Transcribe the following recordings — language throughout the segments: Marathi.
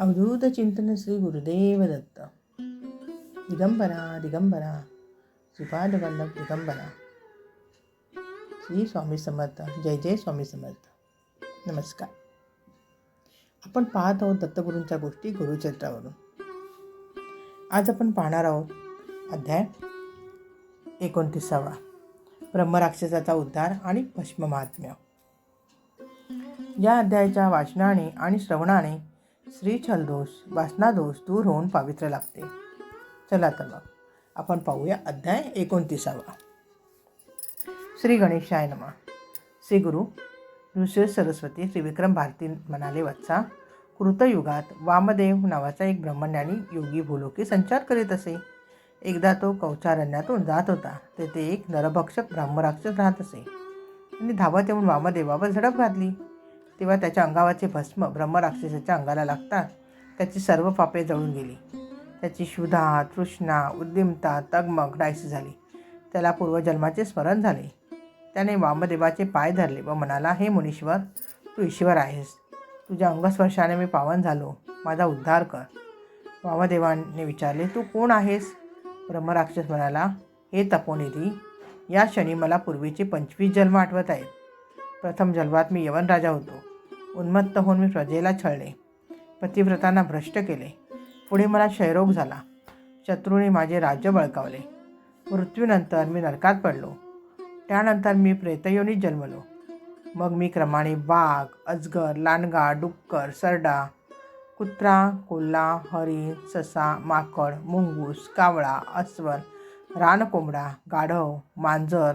अवधूत चिंतन श्री गुरुदेव दत्त दिगंबरा दिगंबरा श्रीपाद वल्लभ दिगंबरा। श्री स्वामी समर्थ जय जय स्वामी समर्थ। नमस्कार। आपण पाहत आहोत दत्तगुरूंच्या गोष्टी गुरुचरित्रावरून. आज आपण पाहणार आहोत अध्याय एकोणतीसावा. ब्रह्मराक्षसाचा उद्धार आणि भस्म महात्म्य या अध्यायाच्या वाचनाने आणि श्रवणाने श्री छलदोष वासनादोष दूर होऊन पावित्र्य लागते. चला तर मग आपण पाहूया अध्याय एकोणतीसावा. श्री गणेशाय नमा. श्री गुरु ऋषी सरस्वती श्री विक्रम भारती म्हणाले वत्सा कृतयुगात वामदेव नावाचा एक ब्रह्मज्ञानी योगी भूलोकी संचार करीत असे. एकदा तो कौचारण्यातून जात होता तेथे एक नरभक्षक ब्राह्मराक्षस राहत असे. त्यांनी धावत येऊन वामदेवावर झडप घातली. तेव्हा त्याच्या अंगावरचे भस्म ब्रह्मराक्षसाच्या अंगाला लागतात. त्याची सर्व पापे जळून गेली. त्याची क्षुधा तृष्णा उद्दिमता तगमग डायसी झाली. त्याला पूर्वजन्माचे स्मरण झाले. त्याने वामदेवाचे पाय धरले व म्हणाला हे मुनीश्वर तू ईश्वर आहेस. तुझ्या अंगस्पर्शाने मी पावन झालो. माझा उद्धार कर. वामदेवाने विचारले तू कोण आहेस? ब्रह्मराक्षस म्हणाला हे तपोनिधी या क्षणी मला पूर्वीचे पंचवीस जन्म आठवत आहेत. प्रथम जन्मात मी यवन राजा होतो. उन्मत्त होऊन मी प्रजेला छळले. पतिव्रतांना भ्रष्ट केले. पुढे मला क्षयरोग झाला. शत्रूने माझे राज्य बळकावले. मृत्यूनंतर मी नरकात पडलो. त्यानंतर मी प्रेतयोनीत जन्मलो. मग मी क्रमाने वाघ अजगर लांडगा डुक्कर सरडा कुत्रा कोल्हा हरिण ससा माकड मुंगूस कावळा अस्वल रानकोंबडा गाढव मांजर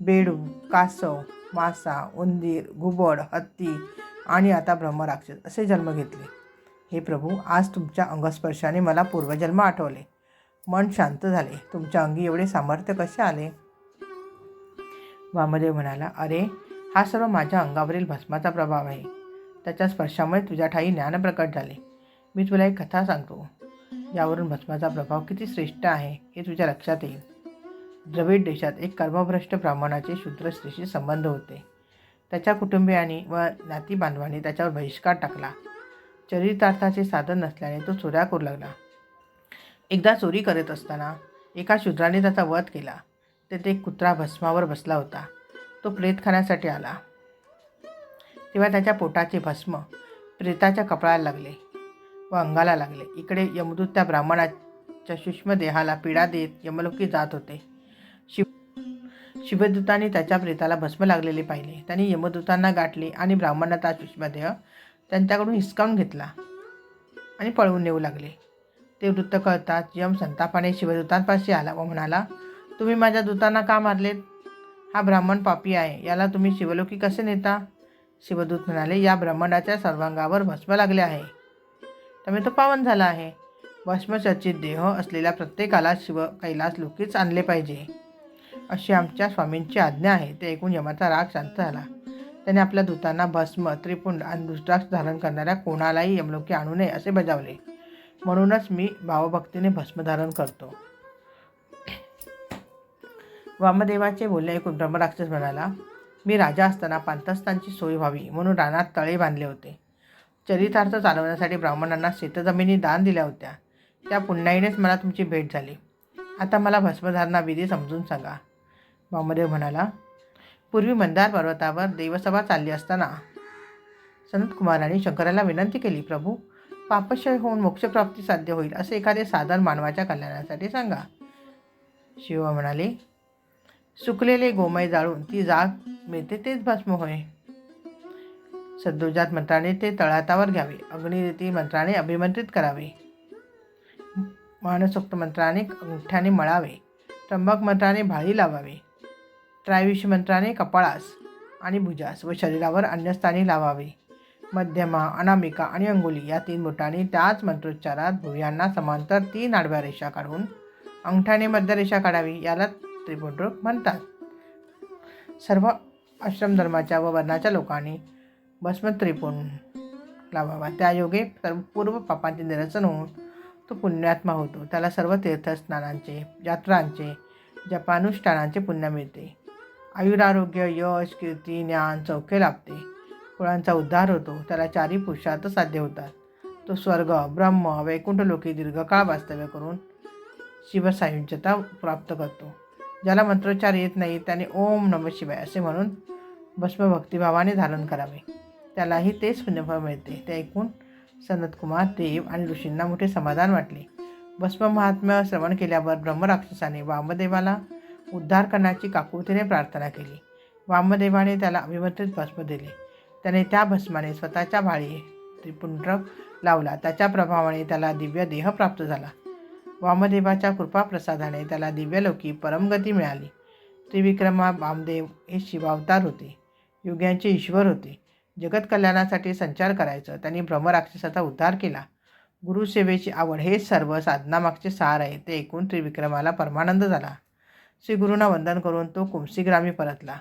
बेडू कासव मासा उंदीर घुबड हत्ती आणि आता ब्रह्मराक्षस असे जन्म घेतले. हे प्रभू आज तुमच्या अंगस्पर्शाने मला पूर्वजन्म आठवले. मन शांत झाले. तुमच्या अंगी एवढे सामर्थ्य कसे आले? वामदेव म्हणाला अरे हा सर्व माझ्या अंगावरील भस्माचा प्रभाव आहे. त्याच्या स्पर्शामुळे तुझ्या ठाई ज्ञान प्रकट झाले. मी तुला एक कथा सांगतो. यावरून भस्माचा प्रभाव किती श्रेष्ठ आहे हे तुझ्या लक्षात येईल. द्रविड देशात एक कर्मभ्रष्ट ब्राह्मणाचे शूद्र स्त्रीशी संबंध होते. त्याच्या कुटुंबियांनी व नाती बांधवांनी त्याच्यावर बहिष्कार टाकला. चरितार्थाचे साधन नसल्याने तो चोऱ्या करू लागला. एकदा चोरी करत असताना एका शूद्राने त्याचा वध केला. तेथे एक कुत्रा भस्मावर बसला होता. तो प्रेत खाण्यासाठी आला. तेव्हा त्याच्या पोटाचे भस्म प्रेताच्या कपळाला लागले व अंगाला लागले. इकडे यमदूत त्या ब्राह्मणाच्या सूक्ष्म देहाला पीडा देत यमलोकी जात होते. शिवदूताने त्याच्या प्रेताला भस्म लागलेले पाहिले. त्यांनी यमदूतांना गाठले आणि ब्राह्मणाचा सूक्ष्मदेह त्यांच्याकडून हिसकावून घेतला आणि पळवून नेऊ लागले. ते वृत्त कळताच यम संतापाने शिवदूतांपाशी आला व म्हणाला तुम्ही माझ्या दूतांना का मारलेत? हा ब्राह्मण पापी आहे. याला तुम्ही शिवलोकी कसे नेता? शिवदूत म्हणाले या ब्राह्मणाच्या सर्वांगावर भस्म लागले आहे. त्यामुळे तो पावन झाला आहे. भस्मचर्चित देह असलेल्या प्रत्येकाला शिव कैलास लोकीच आणले पाहिजे. अशी आमच्या स्वामींची आज्ञा आहे. ते ऐकून यमाचा राग शांत झाला. त्याने आपल्या दूतांना भस्म त्रिपुंड आणि दुष्टाक्ष धारण करणाऱ्या कोणालाही यमलोकी आणू नये असे बजावले. म्हणूनच मी भावभक्तीने भस्म धारण करतो. वामदेवाचे बोलणे ऐकून ब्रह्मराक्षस म्हणाला मी राजा असताना पांतस्थांची सोय व्हावी म्हणून रानात तळे बांधले होते. चरितार्थ चालवण्यासाठी ब्राह्मणांना शेतजमिनी दान दिल्या होत्या. त्या पुण्याईनेच मला तुमची भेट झाली. आता मला भस्मधारणा विधी समजून सांगा. वामदेव म्हणाला पूर्वी मंदार पर्वतावर देवसभा चालली असताना सनतकुमारांनी शंकराला विनंती केली प्रभू पापक्षय होऊन मोक्षप्राप्ती साध्य होईल असे एखादे साधन मानवाच्या कल्याणासाठी सांगा. शिव म्हणाले सुकलेले गोमय जाळून ती जाग मिळते तेच भस्म होय. सद्दुजात मंत्राने ते तळातावर घ्यावे अग्निरीती मंत्राने अभिमंत्रित करावे मानसोक्त मंत्राने अंगठ्याने मळावे त्र्यंबक मंत्राने भाळी लावावे त्रायुष मंत्राने कपाळास आणि भुजास व शरीरावर अन्यस्थानी लावावे. मध्यमा अनामिका आणि अंगुली या तीन बोटांनी त्याच मंत्रोच्चारात भुयांना समांतर तीन आडव्या रेषा काढून अंगठाने मध्यरेषा काढावी याला त्रिपुंड्र म्हणतात. सर्व आश्रमधर्माच्या व वर्णाच्या लोकांनी भस्म त्रिपुण लावावा त्यायोगे सर्व पूर्व पापांचे निरसन होऊन तो पुण्यात्मा होतो. त्याला सर्व तीर्थस्नानांचे यात्रांचे जपानुष्ठानांचे पुण्य मिळते. आयुरारोग्य यश कीर्ती ज्ञान चौके लाभते. कुळांचा उद्धार होतो. त्याला चारी पुरुषार्थ साध्य होतात. तो स्वर्ग ब्रह्म वैकुंठलोकी दीर्घकाळ वास्तव्य करून शिवसायुज्यता प्राप्त करतो. ज्याला मंत्रोच्चार येत नाही त्याने ओम नम शिवाय असे म्हणून भस्मभक्तिभावाने धारण करावे. त्यालाही तेच पुण्यफळ मिळते. ते ऐकून सनतकुमार देव आणि ऋषींना मोठे समाधान वाटले. भस्म महात्म्य श्रवण केल्यावर ब्रह्मराक्षसाने वामदेवाला उद्धार करण्याची काकुळतीने प्रार्थना केली. वामदेवाने त्याला अभिमंत्रित भस्म दिले. त्याने त्या भस्माने स्वतःच्या भाळी त्रिपुंड्रक लावला. त्याच्या प्रभावाने त्याला दिव्य देह प्राप्त झाला. वामदेवाच्या कृपाप्रसादाने त्याला दिव्यलोकी परमगती मिळाली. त्रिविक्रमा वामदेव हे शिवावतार होते. युग्यांचे ईश्वर होते. जगत कल्याणासाठी संचार करायचं. त्यांनी भ्रमराक्षसाचा उद्धार केला. गुरुसेवेची आवड हे सर्व साधनामागचे सार आहे. ते ऐकून त्रिविक्रमाला परमानंद झाला. श्रीगुरूंना वंदन करून तो कुमसीग्रामी परतला.